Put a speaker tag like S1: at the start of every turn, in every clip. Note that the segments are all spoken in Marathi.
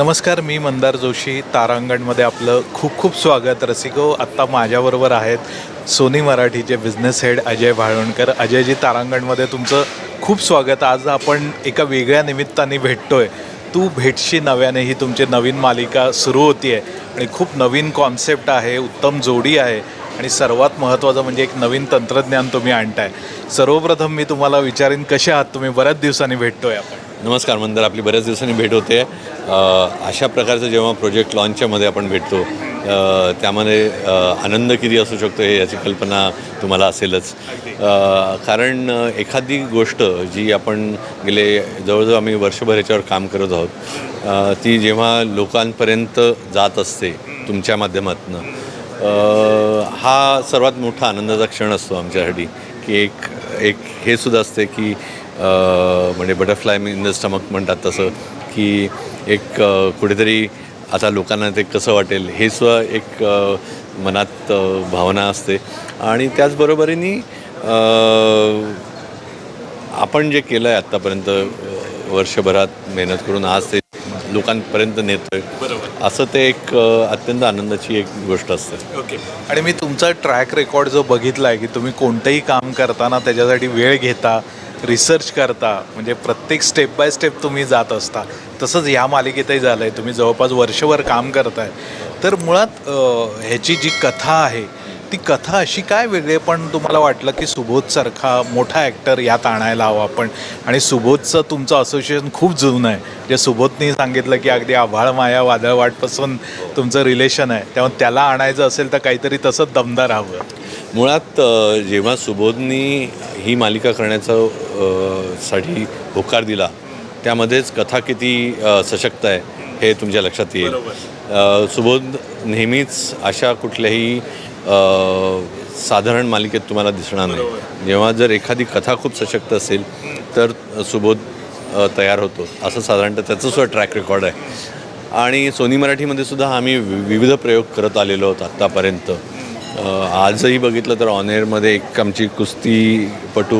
S1: नमस्कार मी मंदार जोशी. तारांगणमध्ये आपलं खूप खूप स्वागत. रसिको आत्ता माझ्याबरोबर आहेत सोनी मराठीचे बिझनेस हेड अजय भाळवणकर. अजयजी तारांगणमध्ये तुमचं खूप स्वागत. आज आपण एका वेगळ्या निमित्ताने भेटतोय. तू भेटशी नव्याने ही तुमची नवीन मालिका सुरू होती आहे आणि खूप नवीन कॉन्सेप्ट आहे उत्तम जोडी आहे. आणि सर्वात महत्त्वाचं म्हणजे एक नवीन तंत्रज्ञान तुम्ही आणताय. सर्वप्रथम मी तुम्हाला विचारीन कसे आहात तुम्ही? बऱ्याच दिवसांनी भेटतोय आपण.
S2: नमस्कार मंदर. आपली बऱ्याच दिवसांनी भेट होते. अशा प्रकारचं जेव्हा प्रोजेक्ट लॉन्चच्या मध्ये आपण भेटतो त्यामध्ये आनंद किती असू शकतो हे याची कल्पना तुम्हाला असेलच. कारण एखादी गोष्ट जी आपण गेले जवळजवळ आम्ही वर्षभर याच्यावर काम करत आहोत ती जेव्हा लोकांपर्यंत जात असते तुमच्या माध्यमातून हा सर्वात मोठा आनंदाचा क्षण असतो आमच्यासाठी. की एक एक हे सुद्धा असते की म्हणजे बटरफ्लाय इन द स्टमक म्हणतात तसं की एक कुठेतरी आता लोकांना ते कसं वाटेल हे सुद्धा एक मनात भावना असते. आणि त्याचबरोबरीने आपण जे केलं आहे आत्तापर्यंत वर्षभरात मेहनत करून आज ते लोकांपर्यंत नेतो आहे असं ते एक अत्यंत आनंदाची एक गोष्ट असते.
S1: ओके. आणि मी तुमचा ट्रॅक रेकॉर्ड जो बघितला आहे की तुम्ही कोणतंही काम करताना त्याच्यासाठी वेळ घेता रिसर्च करता म्हणजे प्रत्येक स्टेप बाय स्टेप तुम्ही जात असता तसंच ह्या मालिकेतही झालं आहे तुम्ही जवळपास वर्षभर काम करताय. तर मुळात ह्याची जी कथा आहे ती कथा अशी काय वेगळी पण तुम्हाला वाटलं की सुबोधसारखा मोठा ॲक्टर यात आणायला हवा आपण. आणि सुबोधचं तुमचं असोसिएशन खूप जुनं आहे. जे सुबोधनी सांगितलं की अगदी आभाळ माया वादळवाटपासून तुमचं रिलेशन आहे. त्यामुळे त्याला आणायचं असेल तर काहीतरी तसंच दमदार हवं.
S2: मुळात जेव्हा सुबोधनी ही मालिका करण्याचा साठी होकार दिला. त्यामध्येच कथा किती सशक्त आहे हे तुमच्या लक्षात येईल. सुबोध नेहमीच अशा कुठल्याही साधारण मालिकेत तुम्हाला दिसणार नाही. जेव्हा जर एखादी कथा खूप सशक्त असेल तर सुबोध तयार होतो. असं साधारणतः त्याचं सुद्धा ट्रॅक रेकॉर्ड आहे. आणि सोनी मराठीमध्ये सुद्धा आम्ही वि- विविध प्रयोग करत आलेलो आहोत आत्तापर्यंत आजही बघितलं तर ऑनेअरमध्ये एक आमची कुस्तीपटू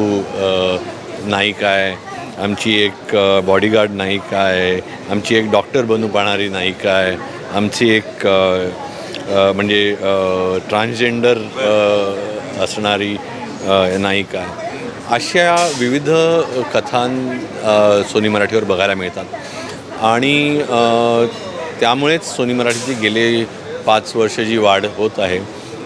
S2: नाईक नायिका आहे. आमची एक बॉडीगार्ड नायिका आहे. आमची एक डॉक्टर बनू पाहणारी नायिका आहे. आमची एक म्हणजे ट्रान्सजेंडर असणारी नायिका. आहे अशा विविध कथां सोनी मराठीवर बघायला मिळतात. आणि त्यामुळेच सोनी मराठीची गेले पाच वर्ष जी वाढ होत आहे.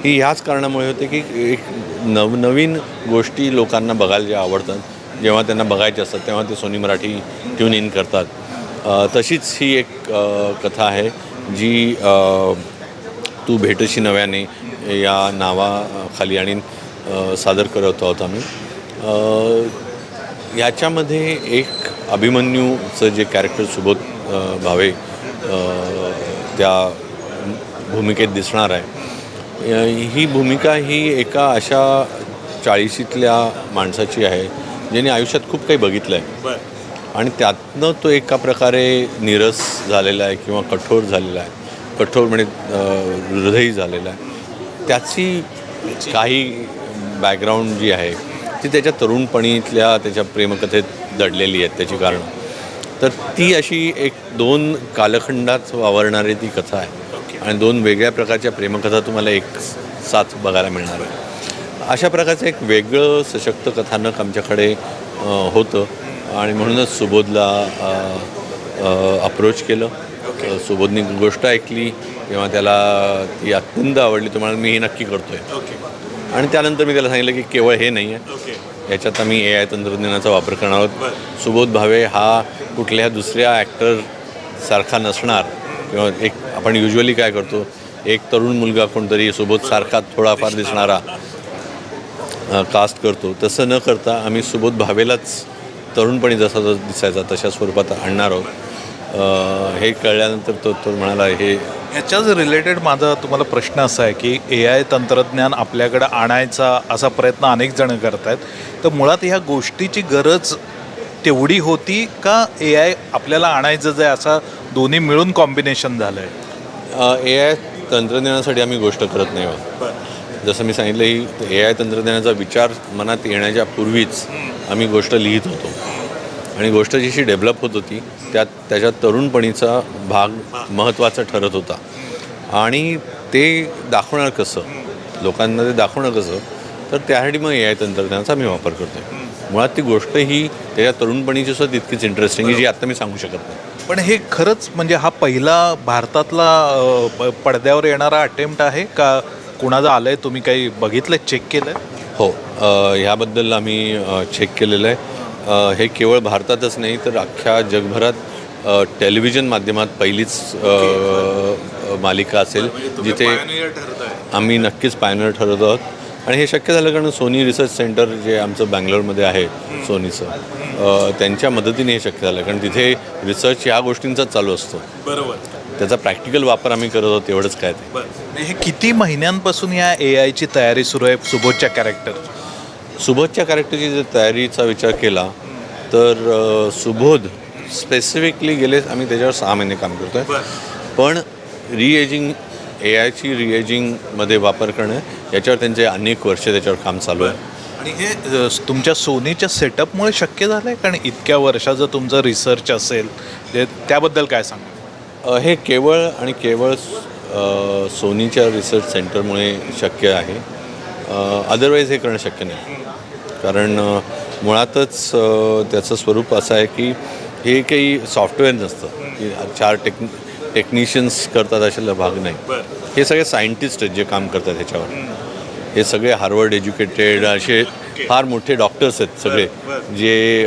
S2: ही ह्याच कारणामुळे होते की एक नवनवीन गोष्टी लोकांना बघायला ज्या आवडतात जेव्हा त्यांना बघायचे असतात तेव्हा ते सोनी मराठी ट्यून इन करतात. तशीच ही एक कथा आहे जी तू भेटशी नव्याने या नावाखाली आणि सादर करत आहोत आम्ही. याच्यामध्ये एक अभिमन्यूचं जे कॅरेक्टर सुबोध भावे त्या भूमिकेत दिसणार आहे. ही भूमिका ही एका अशा चाळीशीतल्या माणसाची आहे ज्याने आयुष्यात खूप काही बघितलं आहे आणि त्यातनं तो एका प्रकारे निरस झालेला आहे किंवा कठोर झालेला आहे. कठोर म्हणजे हृदयी झालेला आहे. त्याची काही बॅकग्राऊंड जी आहे ती त्याच्या तरुणपणीतल्या त्याच्या प्रेमकथेत दडलेली आहेत त्याची कारणं. तर ती अशी एक दोन कालखंडात वावरणारी ती कथा आहे. आणि दोन वेगळ्या प्रकारच्या प्रेमकथा तुम्हाला एक साथ बघायला मिळणार आहे. अशा प्रकारचं एक वेगळं सशक्त कथानक आमच्याकडे होतं. आणि म्हणूनच सुबोधला अप्रोच केलं. सुबोधनी गोष्ट ऐकली तेव्हा त्याला ती अत्यंत आवडली. तुम्हाला मी हे नक्की करतो आहे आणि त्यानंतर मी त्याला सांगितलं की केवळ हे नाही आहे याच्यात आम्ही ए आय तंत्रज्ञानाचा वापर करणार आहोत. सुबोध भावे हा कुठल्या दुसऱ्या ॲक्टर सारखा नसणार. किंवा एक आपण युजली काय करतो एक तरुण मुलगा कोणतरी सुबोध सारखा थोडाफार दिसणारा कास्ट करतो. तसं न करता आम्ही सुबोध भावेलाच तरुणपणी जसा जसं दिसायचा तशा स्वरूपात आणणार आहोत. हे कळल्यानंतर तो तो म्हणाला हे
S1: याच्याच रिलेटेड माझा तुम्हाला प्रश्न असा आहे की ए आय तंत्रज्ञान आपल्याकडे आणायचा असा प्रयत्न अनेक जण करत आहेत तर मुळात ह्या गोष्टीची गरज तेवढी होती का ए आय आपल्याला आणायचं जे असा दोन्ही मिळून कॉम्बिनेशन झालं आहे
S2: ए आय तंत्रज्ञानासाठी आम्ही गोष्ट करत नाही आहोत. जसं मी सांगितलं ही ए आय तंत्रज्ञानाचा विचार मनात येण्याच्या पूर्वीच आम्ही गोष्ट लिहित होतो. आणि गोष्ट जशी डेव्हलप होत होती त्यात त्याच्यात तरुणपणीचा भाग महत्त्वाचा ठरत होता. आणि ते दाखवणार कसं? लोकांना ते दाखवणं कसं? तर त्यासाठी मग ए आय तंत्रज्ञानाचा मी वापर करतो मुळात ती गोष्ट ही त्याच्या तरुणपणीची सुद्धा तितकीच इंटरेस्टिंग आहे जी आता मी सांगू शकत नाही.
S1: पण हे खरंच म्हणजे हा पहिला भारतातला पडद्यावर येणारा अटेम्प्ट आहे का? कुणाचं आलंय? तुम्ही काही बघितलंय? चेक केलंय?
S2: हो अ, ह्याबद्दल आम्ही चेक केलेलं आहे. हे केवळ भारतातच नाही तर अख्ख्या जगभरात टेलिव्हिजन माध्यमात पहिलीच मालिका असेल जिथे आम्ही नक्कीच पायनर ठरत आहोत. आणि हे शक्य झालं कारण सोनी रिसर्च सेंटर जे आमचं बँगलोरमध्ये आहे सोनीचं अ, त्यांच्या मदतीने हे शक्य झालं. कारण तिथे रिसर्च ह्या गोष्टींचाच चालू असतो.
S1: बरोबर.
S2: त्याचा प्रॅक्टिकल वापर आम्ही करत आहोत एवढंच काय ते.
S1: हे किती महिन्यांपासून या ए आयची तयारी सुरू आहे सुबोधच्या कॅरेक्टर
S2: सुबोधच्या कॅरेक्टरची जर तयारीचा विचार केला तर सुबोध स्पेसिफिकली गेले आम्ही त्याच्यावर सहा महिने काम करतो आहे पण रिएजिंग ए आयची रिएजिंगमध्ये वापर करणं याच्यावर त्यांचे अनेक वर्ष त्याच्यावर काम चालू आहे.
S1: आणि हे तुमच्या सोनीच्या सेटअपमुळे शक्य झालं आहे कारण इतक्या वर्षाचं तुमचं रिसर्च असेल ते त्याबद्दल काय सांगा
S2: हे केवळ आणि केवळ सोनीच्या रिसर्च सेंटरमुळे शक्य आहे. अदरवाईज हे करणं शक्य नाही. कारण मुळातच त्याचं स्वरूप असं आहे की हे काही सॉफ्टवेअर नसतं. की चार टेक् टेक्निशियन्स करतात अशाला भाग नाही. हे सगळे सायंटिस्ट आहेत जे काम करतात ह्याच्यावर. हे सगळे हार्वर्ड एज्युकेटेड असे फार मोठे डॉक्टर्स आहेत सगळे. जे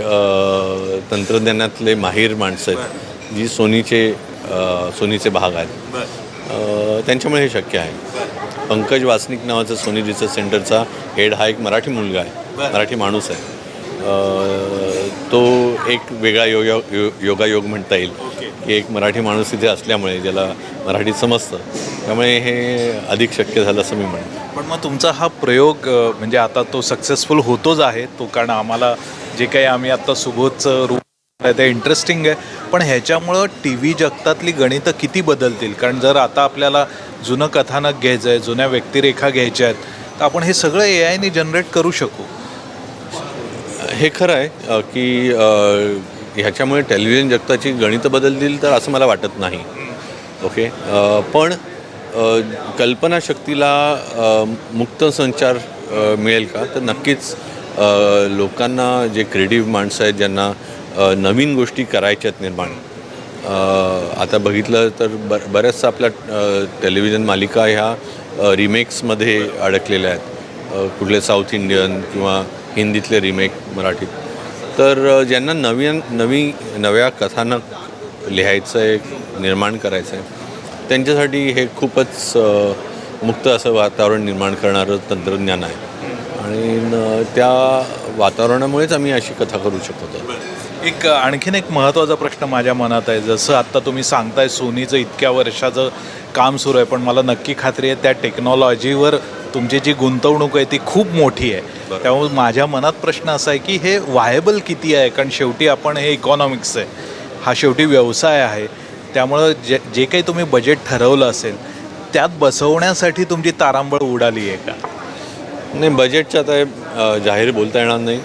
S2: तंत्रज्ञानातले माहीर माणसं आहेत. जी सोनीचे सोनीचे भाग आहेत. त्यांच्यामुळे हे शक्य आहे. पंकज वासनिक नावाचा सोनी रिसर्च सेंटरचा हेड हा एक मराठी मुलगा आहे. मराठी माणूस आहे. तो एक वेगळा योगा यो योगायोग म्हणता येईल. की एक मराठी माणूस तिथे असल्यामुळे ज्याला मराठी समजतं त्यामुळे हे अधिक शक्य झालं असं मी म्हणेन.
S1: पण मग तुमचा हा प्रयोग म्हणजे आता तो सक्सेसफुल होतोच आहे तो कारण आम्हाला जे काही आम्ही आता सुबोधचं रूप आहे ते इंटरेस्टिंग आहे. पण ह्याच्यामुळं टी व्ही जगतातली गणितं किती बदलतील? कारण जर आता आपल्याला जुनं कथानक घ्यायचं आहे जुन्या व्यक्तिरेखा घ्यायच्या आहेत तर आपण हे सगळं ए आयने जनरेट करू शकू.
S2: हे खरं आहे की ह्याच्यामुळे टेलिव्हिजन जगताची गणितं बदलतील तर असं मला वाटत नाही. ओके? पण कल्पनाशक्तीला मुक्त संचार मिळेल का? तर नक्कीच लोकांना जे क्रिएटिव्ह माणसं आहेत ज्यांना नवीन गोष्टी करायच्या आहेत निर्माण आता बघितलं तर ब बऱ्याचशा आपल्या टेलिव्हिजन मालिका ह्या रिमेक्समध्ये अडकलेल्या आहेत. कुठले साऊथ इंडियन किंवा हिंदीतले रिमेक मराठीत. तर ज्यांना नवीन नवी नव्या कथानक लिहायचं आहे निर्माण करायचं आहे त्यांच्यासाठी हे खूपच मुक्त असं वातावरण निर्माण करणारं तंत्रज्ञान आहे. आणि त्या वातावरणामुळेच आम्ही अशी कथा करू शकतो
S1: एक आणखीन एक महत्त्वाचा प्रश्न माझ्या मनात आहे. जसं आत्ता तुम्ही सांगताय सोनीचं इतक्या वर्षाचं काम सुरू आहे पण मला नक्की खात्री आहे त्या टेक्नॉलॉजीवर तुमची जी गुंतवणूक आहे ती खूप मोठी आहे. त्यामुळे माझ्या मनात प्रश्न असा आहे की हे वायबल किती आहे? कारण शेवटी आपण हे इकॉनॉमिक्स आहे. हा शेवटी व्यवसाय आहे. त्यामुळं जे जे काही तुम्ही बजेट ठरवलं असेल त्यात बसवण्यासाठी तुमची तारांबळ उडाली आहे का?
S2: नाही बजेटचं आता हे, जाहीर बोलता येणार नाही.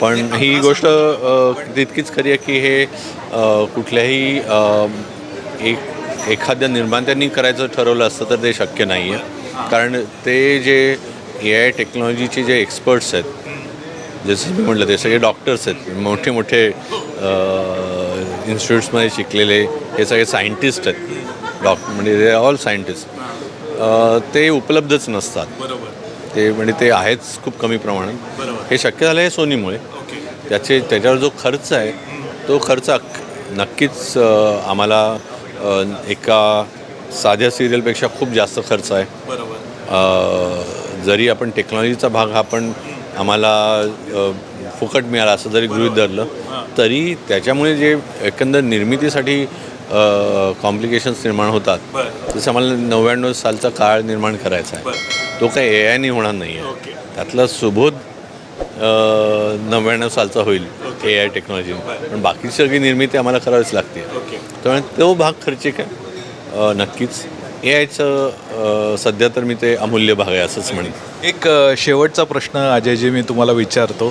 S2: पण ही गोष्ट तितकीच खरी आहे की हे कुठल्याही एक एखाद्या निर्मात्यांनी करायचं ठरवलं असतं तर ते शक्य नाही आहे कारण ते जे ए आय टेक्नॉलॉजीचे जे एक्सपर्ट्स आहेत जसं मी म्हटलं ते सगळे डॉक्टर्स आहेत मोठे मोठे इन्स्टिट्यूट्समध्ये शिकलेले हे सगळे सायंटिस्ट आहेत. डॉक म्हणजे दे ऑल सायंटिस्ट ते उपलब्धच नसतात. ते म्हणजे ते आहेच खूप कमी प्रमाणात. हे शक्य झालं आहे सोनीमुळे त्याचे त्याच्यावर जो खर्च आहे तो खर्च नक्कीच आम्हाला एका साध्या सिरियलपेक्षा खूप जास्त खर्च आहे.
S1: बरोबर.
S2: जरी आपण टेक्नॉलॉजीचा भाग हा पण आम्हाला फुकट मिळाला असं जरी गृहीत धरलं तरी त्याच्यामुळे जे एकंदर निर्मितीसाठी कॉम्प्लिकेशन्स निर्माण होतात जसं आम्हाला नव्याण्णव सालचा काळ निर्माण करायचा आहे. तो काही ए आयनी होणार नाही आहे. त्यातला सुबोध नव्याण्णव सालचा होईल ए आय टेक्नॉलॉजी पण बाकी सगळी निर्मिती आम्हाला करावीच लागते त्यामुळे तो भाग खर्चिक आहे. नक्कीच. ए आयचं सध्या तर मी ते अमूल्य भाग आहे असंच म्हणेन.
S1: एक अ, शेवटचा प्रश्न अजयजी मी तुम्हाला विचारतो.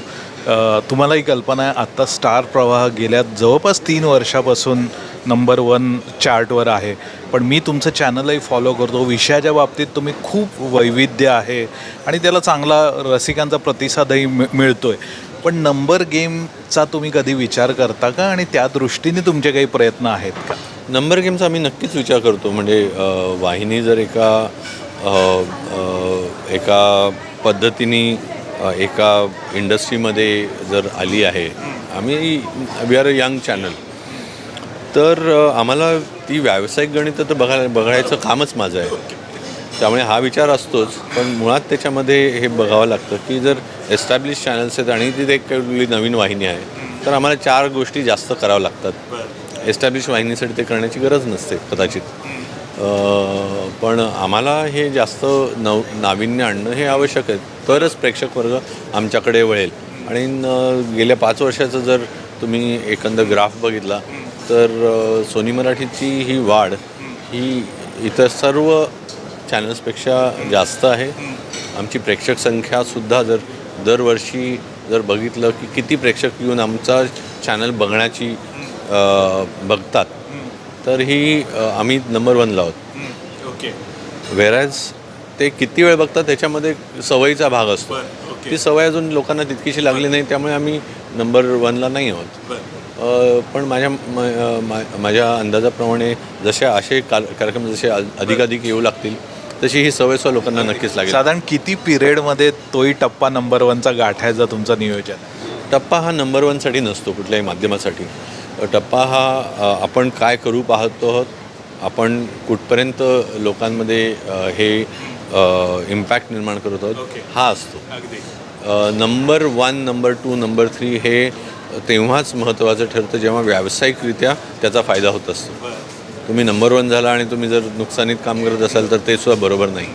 S1: अ, तुम्हालाही कल्पना आहे आत्ता स्टार प्रवाह गेल्या जवळपास तीन वर्षापासून नंबर वन चार्टवर आहे. पण मी तुमचं चॅनलही फॉलो करतो. विषयाच्या बाबतीत तुम्ही खूप वैविध्य आहे आणि त्याला चांगला रसिकांचा प्रतिसादही मि मिळतो आहे पण नंबर गेमचा तुम्ही कधी विचार करता का? आणि त्या दृष्टीने तुमचे काही प्रयत्न आहेत का?
S2: नंबर गेमचा आम्ही नक्कीच विचार करतो. म्हणजे वाहिनी जर एका एका पद्धतीने एका इंडस्ट्रीमध्ये जर आली आहे आम्ही we are a young channel तर आम्हाला ती व्यावसायिक गणितं तर बघा बघायचं कामच माझं आहे. त्यामुळे हा विचार असतोच. पण मुळात त्याच्यामध्ये हे बघावं लागतं की जर एस्टॅब्लिश चॅनल्स आहेत आणि तिथे एक नवीन वाहिनी आहे तर आम्हाला चार गोष्टी जास्त कराव्या लागतात. एस्टॅब्लिश वाहिनीसाठी ते करण्याची गरज नसते कदाचित. पण आम्हाला हे जास्त नव नाविन्य आणणं हे आवश्यक आहे. तरच प्रेक्षक वर्ग आमच्याकडे वळेल. आणि गेल्या पाच वर्षाचं जर तुम्ही एकंदर ग्राफ बघितला तर सोनी मराठीची ही वाढ ही इतर सर्व चॅनल्सपेक्षा जास्त आहे. आमची प्रेक्षक संख्यासुद्धा जर दरवर्षी जर बघितलं की किती प्रेक्षक येऊन आमचा चॅनल बघण्याची बघतात. तर ही आम्ही नंबर वनला आहोत.
S1: ओके
S2: वेरॅज ते किती वेळ बघतात त्याच्यामध्ये सवयीचा भाग असतो. ती सवय अजून लोकांना तितकीशी लागली नाही त्यामुळे आम्ही नंबर वनला नाही आहोत. पण माझ्या माझ्या अंदाजाप्रमाणे जसे असे कार्यक्रम जसे अधिकाधिक येऊ लागतील तशी ही सवय सुद्धा लोकांना नक्कीच लागेल.
S1: साधारण किती पिरियडमध्ये तोही टप्पा नंबर वनचा गाठायचा तुमचं नियोजन?
S2: टप्पा हा नंबर वनसाठी नसतो कुठल्याही माध्यमासाठी. टप्पा हा आपण काय करू पाहतो आहोत आपण कुठपर्यंत लोकांमध्ये हे इम्पॅक्ट निर्माण करत आहोत हा असतो. Number one number two number three हे तेव्हाच महत्त्वाचं ठरतं जेव्हा व्यावसायिकरित्या त्याचा फायदा होत असतो. तुम्ही नंबर वन झाला आणि तुम्ही जर नुकसानीत काम करत असाल तर ते सुद्धा बरोबर नाही.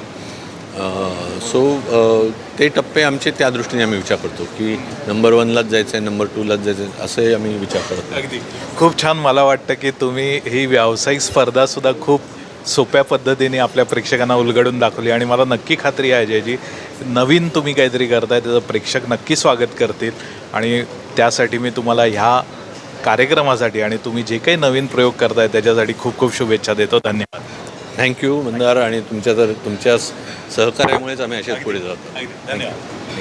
S2: सो ते टप्पे आमचे त्या दृष्टीने आम्ही विचार करतो की नंबर वनलाच जायचं आहे नंबर टूलाच जायचं आहे असंही आम्ही विचार करतो
S1: अगदी. खूप छान मला वाटतं की तुम्ही ही व्यावसायिक स्पर्धासुद्धा खूप सोप्या पद्धतीने आपल्या प्रेक्षकांना उलगडून दाखवली आणि मला नक्की खात्री आहे जयजी नवीन तुम्ही काहीतरी करताय त्याचं प्रेक्षक नक्की स्वागत करतील आणि त्यासाठी मी तुम्हाला ह्या कार्यक्रमासाठी आणि तुम्ही जे काही नवीन प्रयोग करताय त्याच्यासाठी खूप खूप शुभेच्छा देतो. धन्यवाद.
S2: थँक्यू मंदार आणि तुमच्या तर तुमच्या सहकार्यामुळेच आम्ही असेच पुढे जातो.
S1: धन्यवाद.